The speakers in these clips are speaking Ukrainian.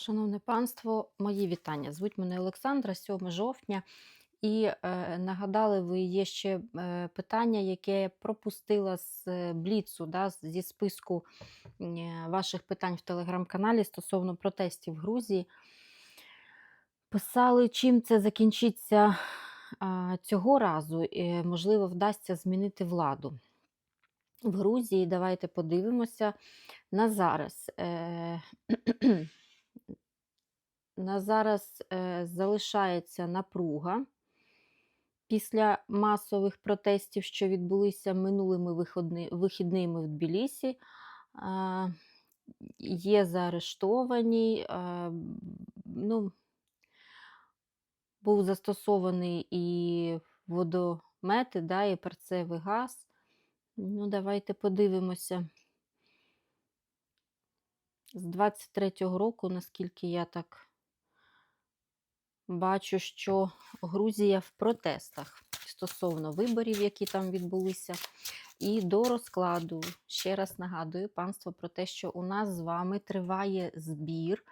Шановне панство, мої вітання. Звуть мене Олександра, 7 жовтня. І е, нагадали ви є ще е, питання, яке я пропустила з е, Бліцу, да, зі списку е, ваших питань в телеграм-каналі стосовно протестів в Грузії. Писали, чим це закінчиться а, цього разу. І, можливо, вдасться змінити владу в Грузії. Давайте подивимося на зараз. Е, на зараз е, залишається напруга після масових протестів, що відбулися минулими вихідними в Тбілісі. Є заарештовані. Ну, був застосований і водомети, да, і перцевий газ. Ну, давайте подивимося. З 23-го року, наскільки я так бачу, що Грузія в протестах стосовно виборів, які там відбулися. І до розкладу ще раз нагадую панство про те, що у нас з вами триває збір.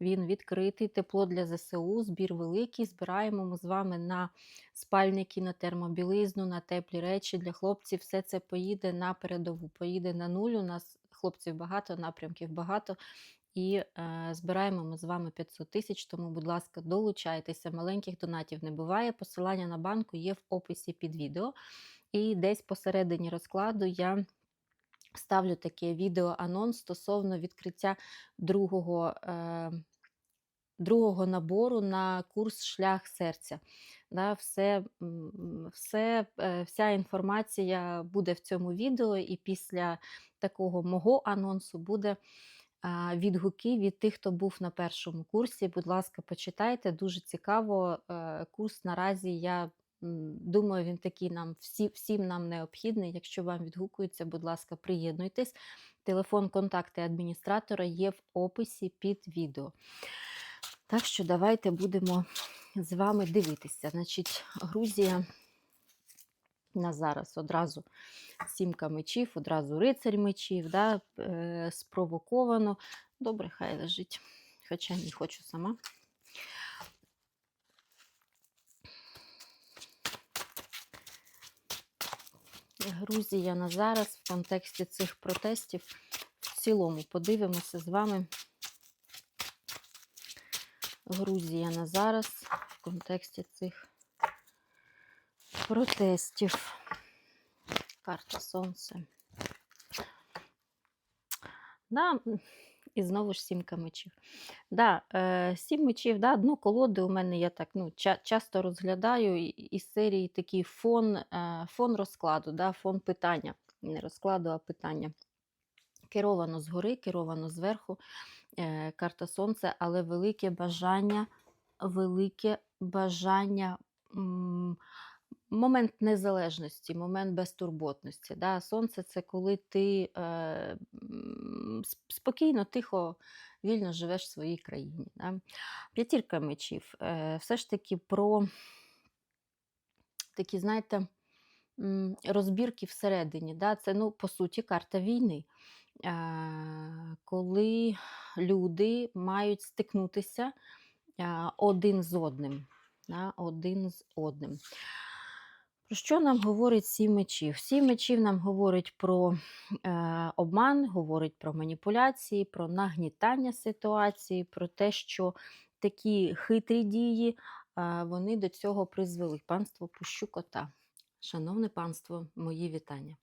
Він відкритий, тепло для ЗСУ, збір великий. Збираємо ми з вами на спальники, на термобілизну, на теплі речі для хлопців. Все це поїде на передову, поїде на нуль. У нас хлопців багато, напрямків багато. І е, збираємо ми з вами 500 тисяч. Тому, будь ласка, долучайтеся. Маленьких донатів не буває. Посилання на банку є в описі під відео. І десь посередині розкладу я ставлю таке відео-анонс стосовно відкриття другого, е, другого набору на курс Шлях серця. Да, все, все, е, вся інформація буде в цьому відео, і після такого мого анонсу буде відгуки від тих, хто був на першому курсі. Будь ласка, почитайте. Дуже цікаво. Е, Курс наразі я думаю, він такий нам всі, всім нам необхідний. Якщо вам відгукується, будь ласка, приєднуйтесь. Телефон, контакти адміністратора є в описі під відео. Так що давайте будемо з вами дивитися. Значить, Грузія на зараз одразу сімка мечів, одразу рицарь мечів, да, е, спровоковано. Добре, хай лежить. Хоча не хочу сама. Грузія на зараз в контексті цих протестів. В цілому подивимося з вами. Грузія на зараз в контексті цих протестів. Карта Сонце. Да, і знову ж сімка мечів. Да, е, сім мечів, да, дно колоди у мене я так ну, ча- часто розглядаю із серії такий фон, е, фон розкладу, да, фон питання. Не розкладу, а питання. Керовано згори, керовано зверху. Е, карта Сонце, але велике бажання, велике бажання. м, Момент незалежності, момент безтурботності. Да? Сонце це коли ти е, спокійно, тихо, вільно живеш в своїй країні. Да? П'ятірка мечів. Е, все ж таки про такі, знаєте, розбірки всередині. Да? Це, ну, по суті, карта війни. Е, коли люди мають стикнутися е, один з одним. Один з одним. Про що нам говорить сім мечів? Сім мечів нам говорить про е, обман, говорить про маніпуляції, про нагнітання ситуації, про те, що такі хитрі дії е, вони до цього призвели. Панство пущу кота. Шановне панство, мої вітання.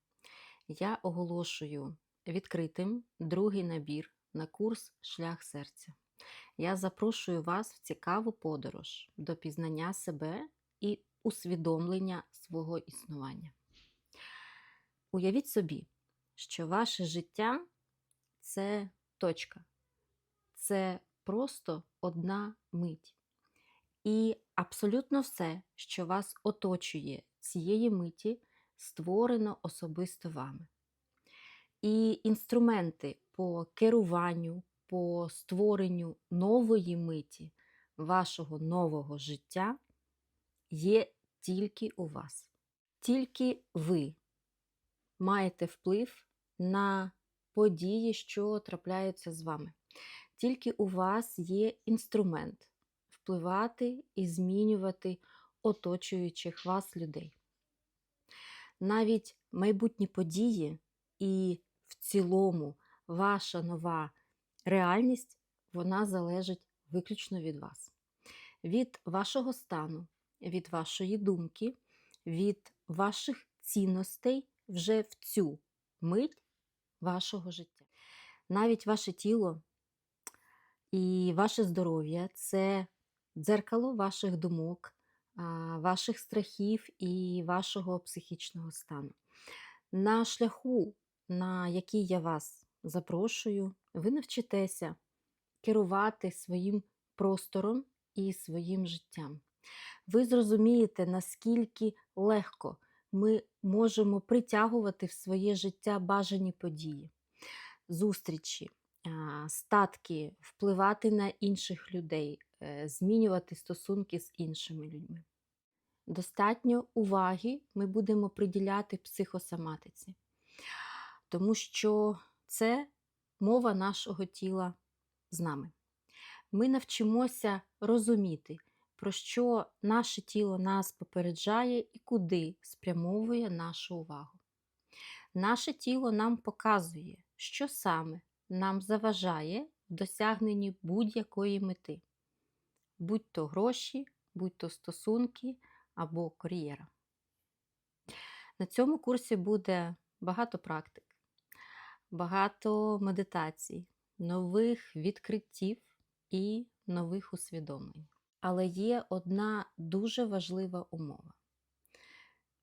Я оголошую відкритим другий набір на курс Шлях серця. Я запрошую вас в цікаву подорож до пізнання себе і усвідомлення свого існування. Уявіть собі, що ваше життя це точка, це просто одна мить. І абсолютно все, що вас оточує цієї миті, створено особисто вами. І інструменти по керуванню, по створенню нової миті вашого нового життя є тільки у вас. Тільки ви маєте вплив на події, що трапляються з вами. Тільки у вас є інструмент впливати і змінювати оточуючих вас людей. Навіть майбутні події і в цілому ваша нова реальність вона залежить виключно від вас, від вашого стану, від вашої думки, від ваших цінностей вже в цю мить вашого життя. Навіть ваше тіло і ваше здоров'я це дзеркало ваших думок, ваших страхів і вашого психічного стану. На шляху, на який я вас запрошую, ви навчитеся керувати своїм простором і своїм життям. Ви зрозумієте, наскільки легко ми можемо притягувати в своє життя бажані події, зустрічі, статки, впливати на інших людей, е, змінювати стосунки з іншими людьми. Достатньо уваги ми будемо приділяти психосоматиці, тому що це мова нашого тіла з нами. Ми навчимося розуміти, про що наше тіло нас попереджає і куди спрямовує нашу увагу. Наше тіло нам показує, що саме нам заважає в досягненні будь-якої мети, будь то гроші, будь то стосунки або кар'єра. На цьому курсі буде багато практик, багато медитацій, нових відкриттів і нових усвідомлень. Але є одна дуже важлива умова.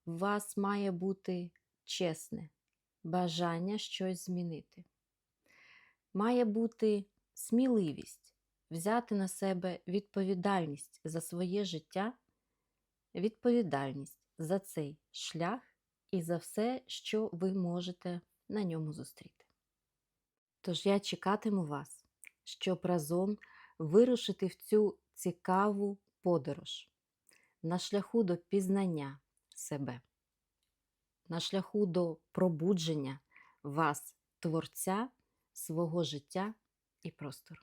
У вас має бути чесне бажання щось змінити. Має бути сміливість взяти на себе відповідальність за своє життя, відповідальність за цей шлях і за все, що ви можете на ньому зустріти. Тож я чекатиму вас, щоб разом вирушити в цю цікаву подорож на шляху до пізнання себе, на шляху до пробудження вас, творця свого життя і простору.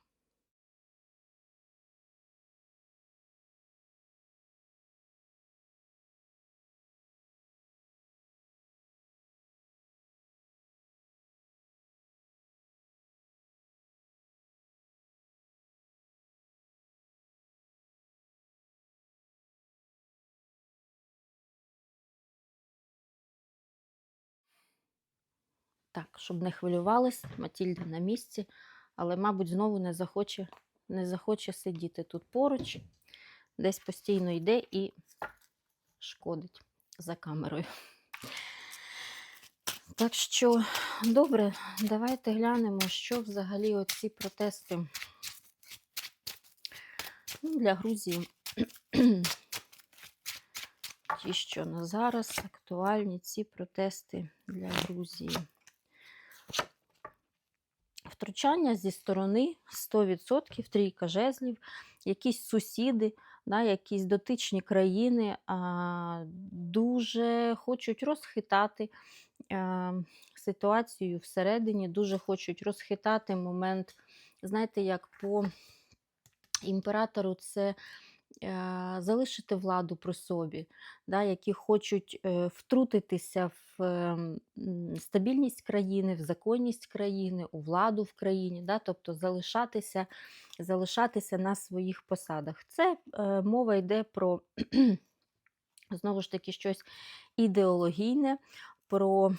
Так, щоб не хвилювались, Матільда на місці, але, мабуть, знову не захоче, не захоче сидіти тут поруч, десь постійно йде і шкодить за камерою. Так що, добре, давайте глянемо, що взагалі оці протести ну, для Грузії. Ті, що на зараз актуальні ці протести для Грузії. Втручання зі сторони 100%, трійка жезлів, якісь сусіди, да, якісь дотичні країни а, дуже хочуть розхитати а, ситуацію всередині, дуже хочуть розхитати момент, знаєте, як по імператору це залишити владу при собі, да, які хочуть е, втрутитися в ем, стабільність країни, в законність країни, у владу в країні, да, тобто залишатися залишатися на своїх посадах. Це е, мова йде про знову ж таки щось ідеологійне, про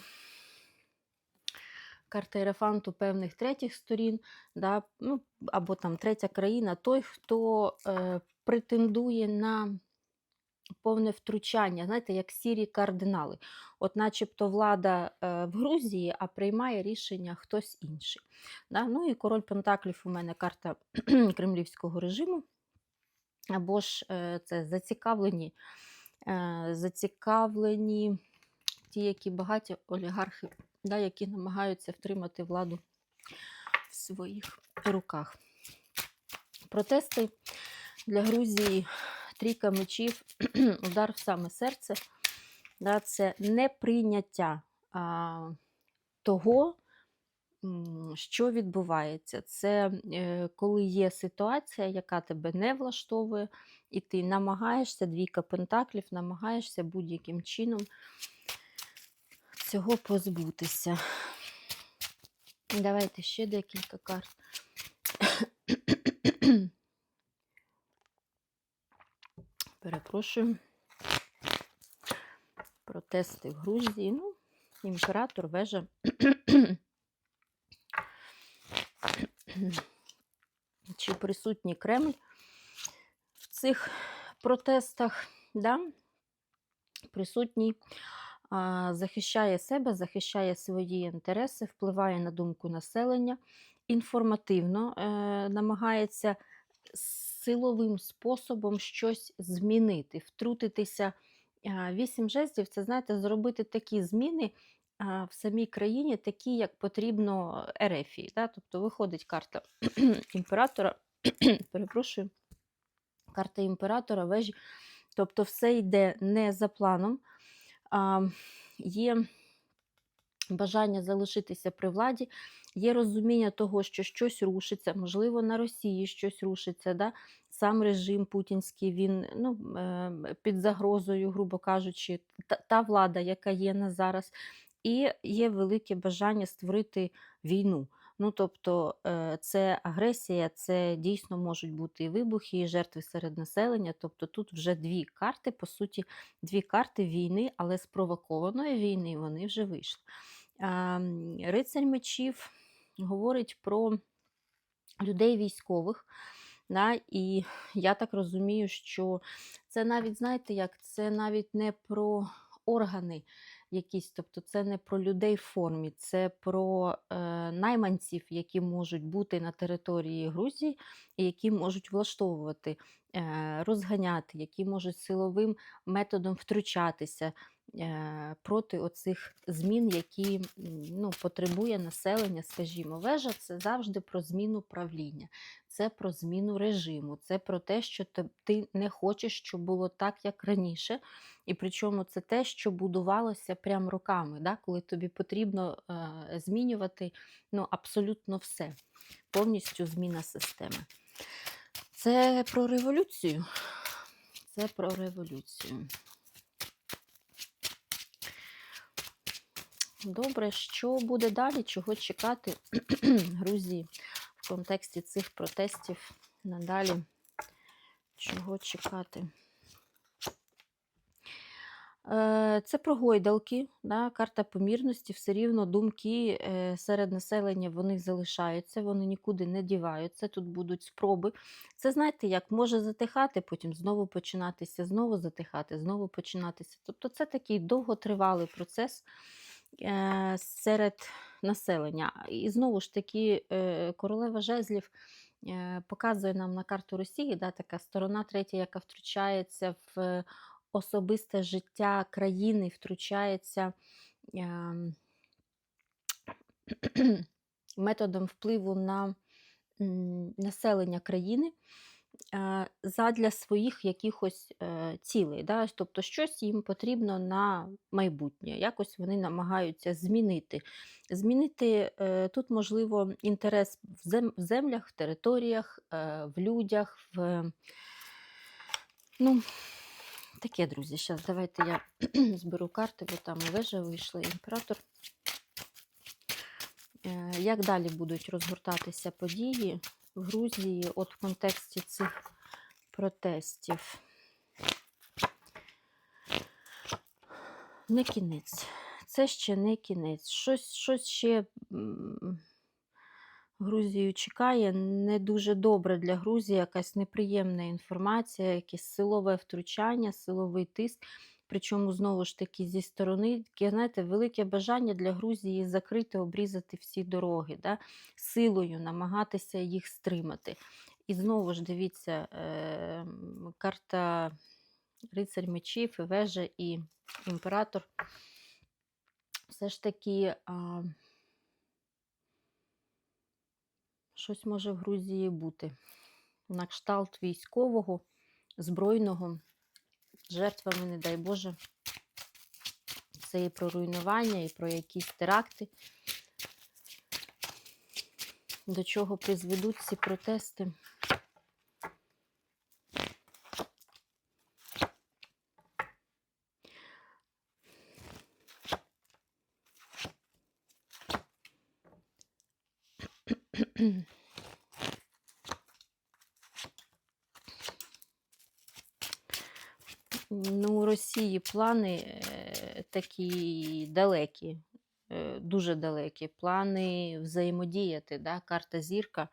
карта Єрефанту певних третіх сторін, да, ну, або там третя країна, той, хто е, претендує на повне втручання, знаєте, як сірі кардинали. От начебто влада е, в Грузії, а приймає рішення хтось інший. Да? Ну і король Пентаклів у мене карта кремлівського режиму. Або ж е, це зацікавлені, е, зацікавлені ті, які багаті олігархи, да, які намагаються втримати владу в своїх руках. Протести для Грузії трійка мечів, удар в саме серце. Да, Це неприйняття а, того, що відбувається? Це е, коли є ситуація, яка тебе не влаштовує, і ти намагаєшся, двійка пентаклів, намагаєшся будь-яким чином цього позбутися. Давайте ще декілька карт. Перепрошую. Протести в Грузії. Ну, імператор, вежа. Чи присутній Кремль в цих протестах? Да? Присутній а, захищає себе, захищає свої інтереси, впливає на думку населення, інформативно е, намагається силовим способом щось змінити, втрутитися. Вісім жестів це, знаєте, зробити такі зміни в самій країні, такі, як потрібно Ерефії. Да? Тобто виходить карта імператора, перепрошую, карта імператора, вежі. Тобто все йде не за планом. А, Є бажання залишитися при владі, є розуміння того, що щось рушиться, можливо, на Росії щось рушиться. Да? Сам режим путінський, він ну, е, під загрозою, грубо кажучи, та, та влада, яка є на зараз, і є велике бажання створити війну. Ну, тобто е, це агресія, це дійсно можуть бути і вибухи, і жертви серед населення. Тобто тут вже дві карти, по суті, дві карти війни, але спровокованої війни вони вже вийшли. Рицарь мечів говорить про людей військових. Да, І я так розумію, що це навіть, знаєте, як це навіть не про органи якісь, тобто це не про людей в формі, це про е, найманців, які можуть бути на території Грузії, і які можуть влаштовувати, е, розганяти, які можуть силовим методом втручатися проти оцих змін, які ну, потребує населення, скажімо, вежа це завжди про зміну правління, це про зміну режиму, це про те, що ти не хочеш, щоб було так, як раніше. І причому це те, що будувалося прямо роками, да? коли тобі потрібно е, змінювати ну, абсолютно все, повністю зміна системи. Це про революцію. Це про революцію. Добре, що буде далі? Чого чекати Грузії в контексті цих протестів надалі? Чого чекати? Е, Це про гойдалки, да, карта помірності, все рівно думки е, серед населення вони залишаються, вони нікуди не діваються. Тут будуть спроби. Це знаєте, як може затихати, потім знову починатися, знову затихати, знову починатися. Тобто це такий довготривалий процес серед населення. І знову ж таки, е, королева жезлів е, показує нам на карту Росії, да, така сторона третя, яка втручається в особисте життя країни, втручається ем, методом впливу на населення країни е, задля своїх якихось е, цілей. Да? Тобто щось їм потрібно на майбутнє. Якось вони намагаються змінити. Змінити е, тут, можливо, інтерес в землях, в територіях, е, в людях, в. Ну, Таке, друзі, зараз давайте я зберу карти, бо там вежа вийшла, імператор. Як далі будуть розгортатися події в Грузії от в контексті цих протестів? Не кінець. Це ще не кінець. Щось, щось ще Грузію чекає не дуже добре для Грузії, якась неприємна інформація, якесь силове втручання, силовий тиск. Причому, знову ж таки, зі сторони, таке, знаєте, велике бажання для Грузії закрити, обрізати всі дороги, да? силою намагатися їх стримати. І знову ж дивіться, е, карта Рицарь мечів, і вежа і імператор. Все ж таки. А, щось може в Грузії бути. На кшталт військового, збройного, жертвами, не дай Боже. Це і про руйнування, і про якісь теракти. До чого призведуть ці протести? Ну, у Росії плани е, такі далекі, е, дуже далекі. Плани взаємодіяти. Да? Карта зірка.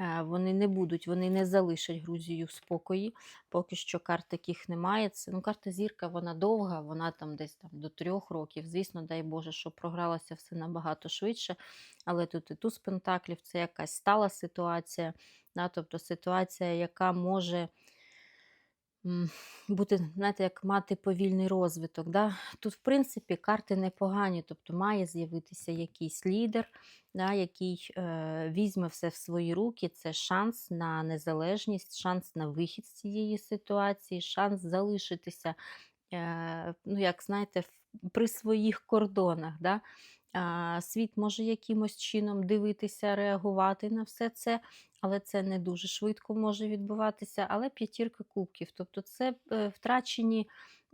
е, Вони не будуть, вони не залишать Грузію в спокої. Поки що карт таких немає. Це, ну, карта зірка, вона довга, вона там десь там до трьох років. Звісно, дай Боже, що програлося все набагато швидше. Але тут і туз пентаклів це якась стала ситуація. Да? Тобто ситуація, яка може бути, знаєте, як мати повільний розвиток. Да? Тут, в принципі, карти непогані, тобто має з'явитися якийсь лідер, да, який е, візьме все в свої руки. Це шанс на незалежність, шанс на вихід з цієї ситуації, шанс залишитися, е, ну, як знаєте, при своїх кордонах. Да? Світ може якимось чином дивитися, реагувати на все це, але це не дуже швидко може відбуватися. Але п'ятірка кубків, тобто це е, втрачені,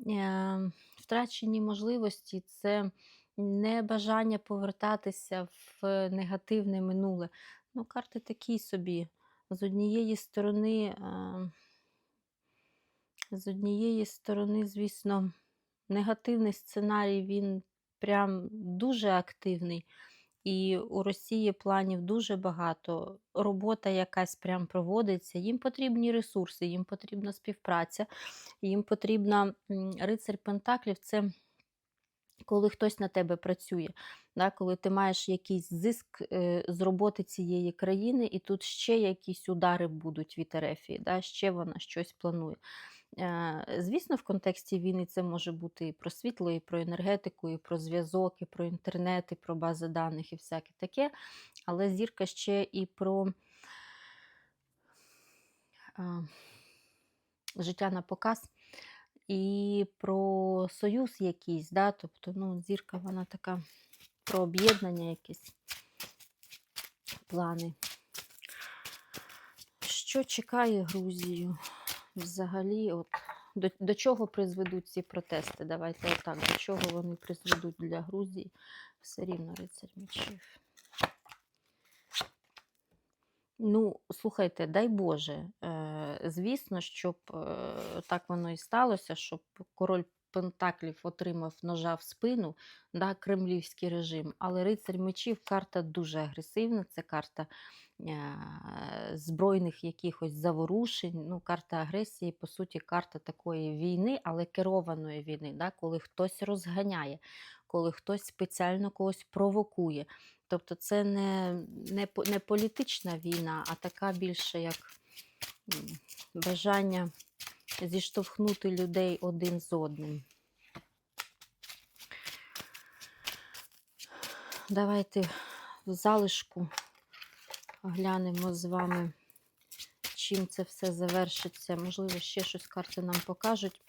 е, втрачені можливості, це небажання повертатися в негативне минуле. Ну, карти такі собі. З однієї сторони, з однієї сторони, звісно, негативний сценарій він прям дуже активний. І у Росії планів дуже багато. Робота якась прям проводиться. Їм потрібні ресурси, їм потрібна співпраця, їм потрібна рицарь Пентаклів. Це коли хтось на тебе працює, да, коли ти маєш якийсь зиск е, з роботи цієї країни, і тут ще якісь удари будуть від Ерефії, да, ще вона щось планує. Е, Звісно, в контексті війни це може бути і про світло, і про енергетику, і про зв'язок, і про інтернет, і про бази даних, і всяке таке. Але зірка ще і про е, життя на показ, і про союз якийсь. Да? Тобто, ну, зірка вона така про об'єднання якісь плани. Що чекає Грузію? Взагалі, от, до, до чого призведуть ці протести? Давайте отак, до чого вони призведуть для Грузії? Все рівно рицарь мечів. Ну, слухайте, дай Боже, е, звісно, щоб е, так воно і сталося, щоб король Пентаклів отримав ножа в спину, да, кремлівський режим. Але рицарь мечів карта дуже агресивна, це карта е, збройних якихось заворушень, ну, карта агресії, по суті, карта такої війни, але керованої війни, да, коли хтось розганяє, коли хтось спеціально когось провокує. Тобто це не, не, не політична війна, а така більше як бажання зіштовхнути людей один з одним. Давайте в залишку глянемо з вами, чим це все завершиться. Можливо, ще щось карти нам покажуть.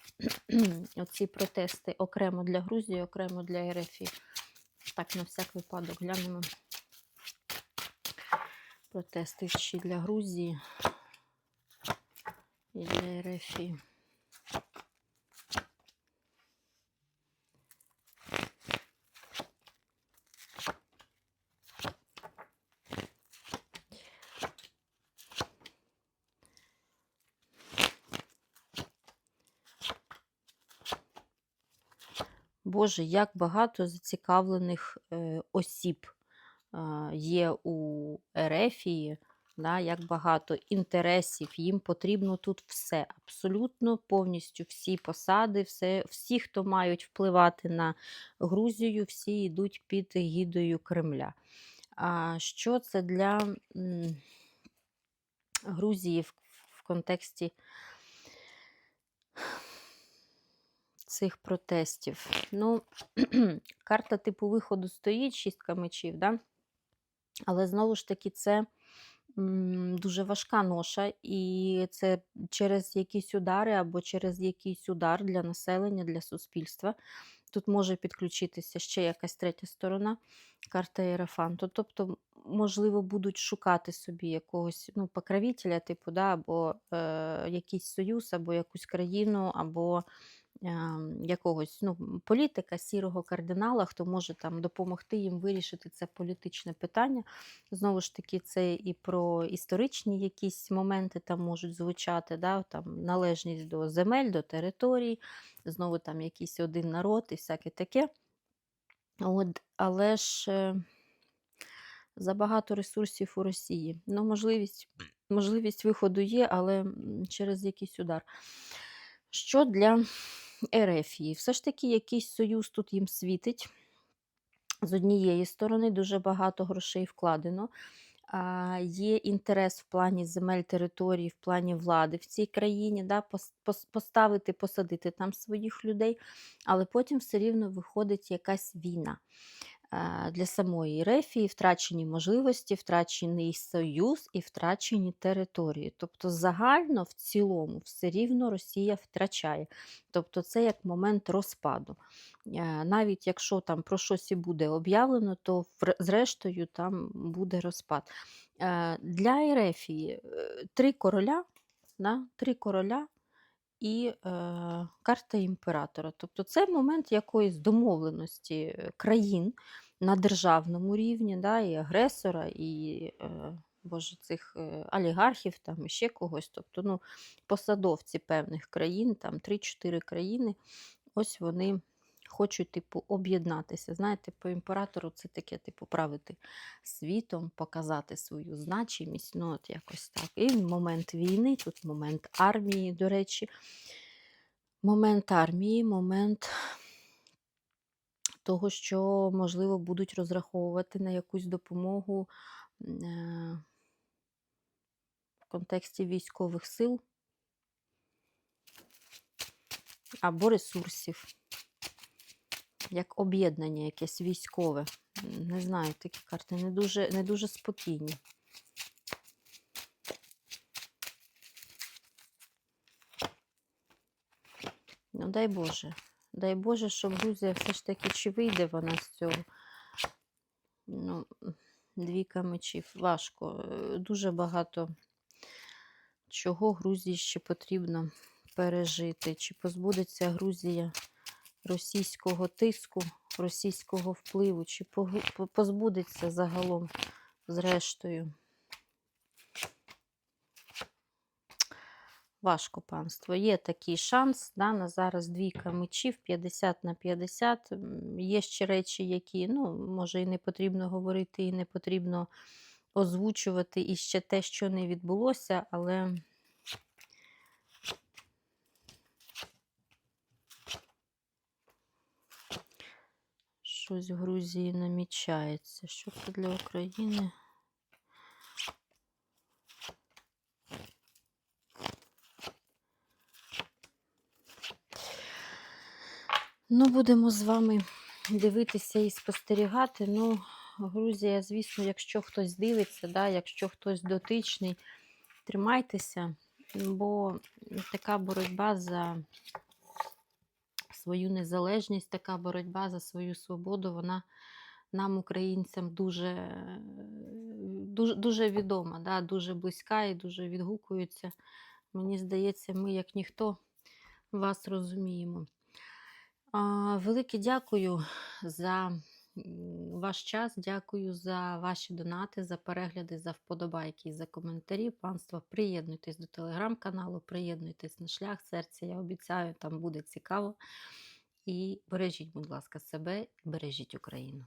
Оці протести окремо для Грузії, окремо для РФ. Так, на всяк випадок глянемо. Протести ще для Грузії і. Боже, як багато зацікавлених е, осіб е, є у Ерефії, да, як багато інтересів, їм потрібно тут все, абсолютно повністю всі посади, все, всі, хто мають впливати на Грузію, всі йдуть під гідою Кремля. А що це для Грузії в, в контексті цих протестів? Ну, карта типу виходу стоїть, шістка мечів, да? але знову ж таки, це дуже важка ноша, і це через якісь удари або через якийсь удар для населення, для суспільства. Тут може підключитися ще якась третя сторона, карта Єрофанту. Тобто можливо, будуть шукати собі якогось ну, покровителя, типу, да, або е, якийсь союз, або якусь країну, або якогось ну, політика, сірого кардинала, хто може там допомогти їм вирішити це політичне питання. Знову ж таки, це і про історичні якісь моменти там можуть звучати, да, там належність до земель, до територій, знову там якийсь один народ і всяке таке. От, але ж е, забагато ресурсів у Росії. Ну, можливість, можливість виходу є, але через якийсь удар. Що для Ерефії? Все ж таки, якийсь союз тут їм світить. З однієї сторони, дуже багато грошей вкладено. Є інтерес в плані земель, території, в плані влади в цій країні, да, пос- пос- поставити, посадити там своїх людей, але потім все рівно виходить якась війна. Для самої Рефії втрачені можливості, втрачений союз і втрачені території. Тобто, загально в цілому все рівно Росія втрачає. Тобто, це як момент розпаду. Навіть якщо там про щось і буде об'явлено, то зрештою там буде розпад. Для Ерефії е, три короля, да, три короля і е, карта імператора. Тобто це момент якоїсь домовленості країн на державному рівні, да, і агресора, і е, боже, цих е, олігархів, там ще когось. Тобто, ну, посадовці певних країн, там 3-4 країни, ось вони хочуть, типу, об'єднатися. Знаєте, по імператору це таке, типу, правити світом, показати свою значимість. Ну, от якось так. І момент війни, тут момент армії, до речі, момент армії, момент того, що, можливо, будуть розраховувати на якусь допомогу е, в контексті військових сил або ресурсів, як об'єднання якесь військове. Не знаю, такі карти не дуже, не дуже спокійні. Ну, дай Боже. Дай Боже, щоб Грузія все ж таки чи вийде вона з цього. Ну, двійка мечів. Важко. Е, Дуже багато чого Грузії ще потрібно пережити. Чи позбудеться Грузія російського тиску, російського впливу, чи позбудеться загалом зрештою. Важко панство. Є такий шанс. Да, на зараз двійка мечів 50 на 50. Є ще речі, які, ну, може, і не потрібно говорити, і не потрібно озвучувати, і ще те, що не відбулося, але. Щось в Грузії намічається. Що це для України? Ну, будемо з вами дивитися і спостерігати. Ну, Грузія, звісно, якщо хтось дивиться, да, якщо хтось дотичний, тримайтеся, бо така боротьба за свою незалежність, така боротьба за свою свободу, вона нам, українцям, дуже, дуже, дуже відома, да, дуже близька і дуже відгукується. Мені здається, ми, як ніхто, вас розуміємо. Велике дякую за ваш час. Дякую за ваші донати, за перегляди, за вподобайки за коментарі. Панство, приєднуйтесь до телеграм-каналу, приєднуйтесь на шлях серця. Я обіцяю, там буде цікаво. І бережіть, будь ласка, себе, бережіть Україну.